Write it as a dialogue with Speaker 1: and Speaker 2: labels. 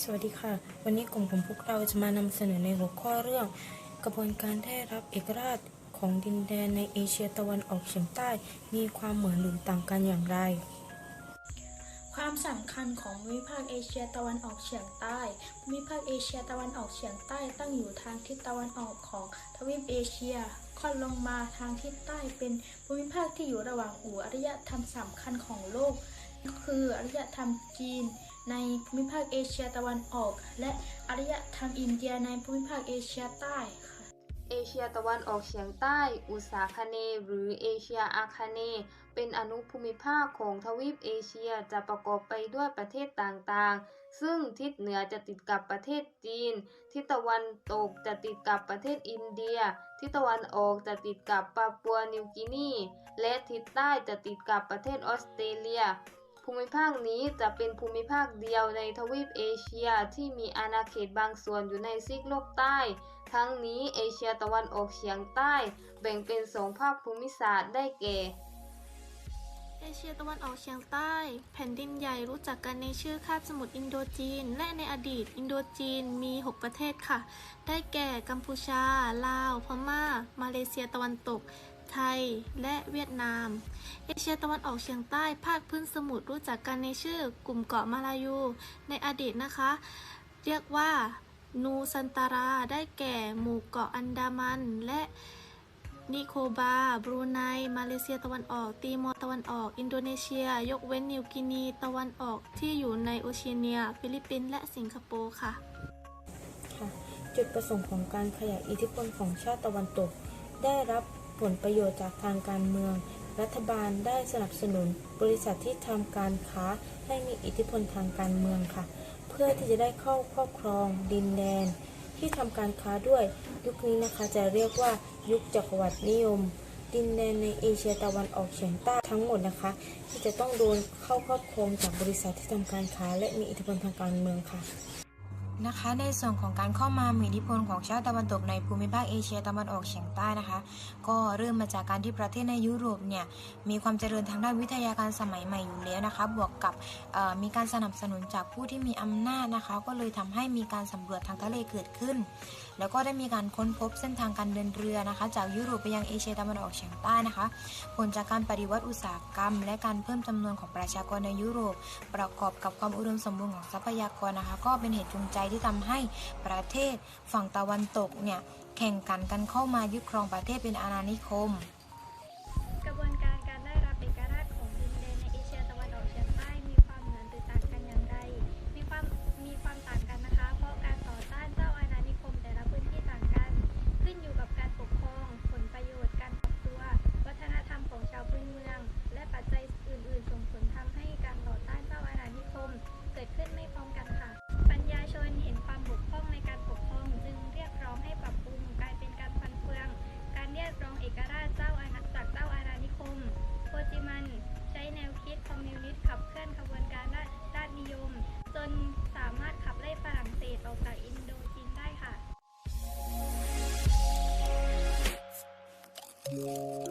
Speaker 1: สวัสดีค่ะ วันนี้กลุ่มของพวกเราจะมานำเสนอในหัวข้อเรื่อง กระบวนการได้รับเอกราชของดินแดนในเอเชียตะวันออกเฉียงใต้มีความเหมือนหรือต่างกันอย่างไร
Speaker 2: ความสำคัญของภูมิภาคเอเชียตะวันออกเฉียงใต้ภูมิภาคเอเชียตะวันออกเฉียงใต้ตั้งอยู่ทางทิศตะวันออกของทวีปเอเชียค่อนลงมาทางทิศใต้เป็นภูมิภาคที่อยู่ระหว่างอู่อารยธรรมสำคัญของโลก คืออารยธรรมจีน ในภูมิภาคเอเชียตะวันออก และอารยธรรมอินเดียในภูมิภาคเอเชียใต้ค่ะ
Speaker 3: เอเชียตะวันออกเฉียงใต้ อุษาคเน หรือเอเชียอาคเน เป็นอนุภูมิภาคของทวีปเอเชียจะประกอบไปด้วยประเทศต่างๆ ซึ่งทิศเหนือจะติดกับประเทศจีน ทิศตะวันตกจะติดกับประเทศอินเดีย ทิศตะวันออกจะติดกับปาปัวนิวกินี และทิศใต้จะติดกับประเทศออสเตรเลีย ภูมิภาคนี้จะเป็นภูมิภาคเดียวในทวีปเอเชียที่มีอาณาเขตบางส่วนอยู่ในซีกโลกใต้ ทั้งนี้เอเชียตะวันออกเฉียงใต้ แบ่งเป็นสองภาคภูมิศาสตร์ได้แก่
Speaker 4: เอเชียตะวันออกเฉียงใต้ แผ่นดินใหญ่รู้จักกันในชื่อคาบสมุทรอินโดจีน และในอดีตอินโดจีนมี 6 ประเทศค่ะ ได้แก่กัมพูชา ลาว พม่า มาเลเซียตะวันตก ไทย และเวียดนาม เอเชียตะวันออกเฉียงใต้ ภาคพื้นสมุทรรู้จักกันในชื่อกลุ่มเกาะมาลายู ในอดีตนะคะ เรียกว่านูซันตารา ได้แก่หมู่เกาะอันดามัน และนิโคบา บรูไน มาเลเซียตะวันออก ตีมอร์ตะวันออก อินโดนีเซีย ยกเว้นนิวกินี ตะวันออกที่อยู่ในโอเชียเนีย ฟิลิปปินส์ และสิงคโปร์ค่ะ
Speaker 1: ค่ะจุดประสงค์ของการขยายอิทธิพลของชาติตะวันตก ได้รับ ผลประโยชน์จากทางการเมือง รัฐบาลได้สนับสนุนบริษัทที่ทำการค้าให้มีอิทธิพลทางการเมืองค่ะ เพื่อที่จะได้เข้าครอบครองดินแดน ที่ทำการค้าด้วย ยุคนี้นะคะจะเรียกว่ายุคจักรวรรดินิยม ดินแดนในเอเชียตะวันออกเฉียงใต้ทั้งหมดนะคะ ที่จะต้องโดนเข้าครอบครองจากบริษัทที่ทำการค้า และมีอิทธิพลทางการเมืองค่ะ
Speaker 5: นะคะ ในส่วนของการเข้ามามีอิทธิพลของชาติตะวันตกในภูมิภาคเอเชียตะวันออกเฉียงใต้นะคะ ก็เริ่มมาจากการที่ประเทศในยุโรปเนี่ยมีความเจริญทางด้านวิทยาการสมัยใหม่อยู่แล้วนะคะ บวกกับมีการสนับสนุนจากผู้ที่มีอำนาจนะคะ ก็เลยทำให้มีการสำรวจทางทะเลเกิดขึ้น แล้วก็ได้มีการค้นพบเส้นทางการเดินเรือนะคะ จากยุโรปไปยังเอเชียตะวันออกเฉียงใต้นะคะ ผลจากการปฏิวัติอุตสาหกรรม และการเพิ่มจำนวนของประชากรในยุโรป ประกอบกับความอุดมสมบูรณ์ของทรัพยากรนะคะ ก็เป็นเหตุจูงใจที่ทำให้ประเทศฝั่งตะวันตกเนี่ยแข่งขันกันเข้ามายึดครองประเทศเป็นอาณานิคม
Speaker 6: Thank you.